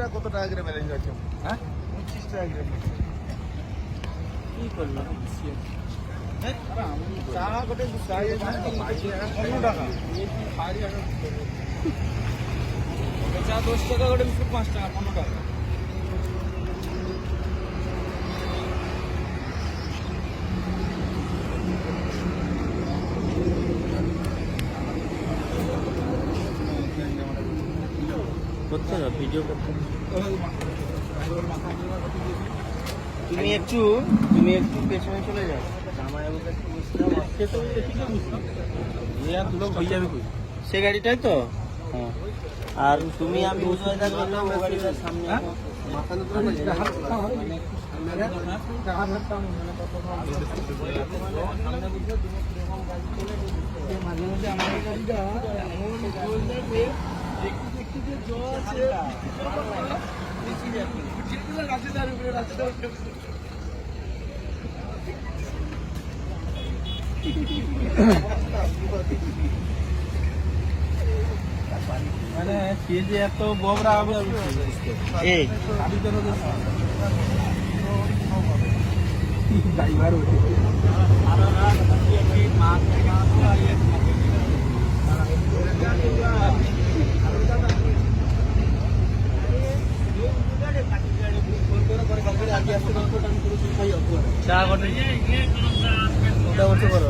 পঁচিশটা কত টাকা করে ম্যানেজ আছে? হ্যাঁ? পঁচিশ টাকা করে কি করলাম? পনেরো টাকা। চা দশ টাকা করে বিস্কুট পাঁচ টাকা পনেরো টাকা। করতে হবে ভিডিও করতে তুমি একটু তুমি একটু পেছনে চলে যাও। একটু সে হয়ে গাড়িটাই তো? হ্যাঁ। আর তুমি আমি উজয়দা করলাম ও গাড়িটার সামনে মাঝে মধ্যে আমার গাড়িটা এমন মানে সে যে এত ববরা হবে এই। ড্রাইভার চা কটে ওটা বলতে পারো